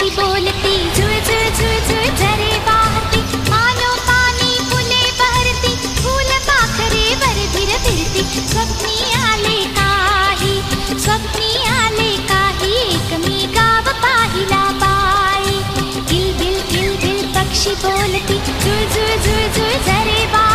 अशी बोलती झुळ झुळ झुळ झुळ झरे वाहती. मानो पाणी फुले बहरती फूल पाखरे वर भिर फिरती. स्वप्नी आले काही स्वप्नी आले काही एक मी गाव पाहिला बाई. गिल गिल गिल गिल पक्षी बोलती झुळ झुळ झुळ झुळ झरे वाहती.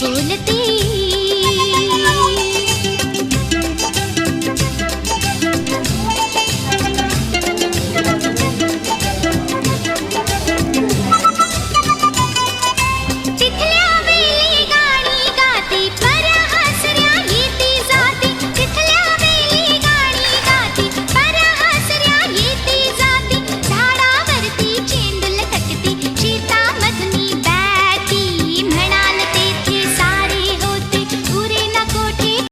बोलते